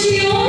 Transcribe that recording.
주시오.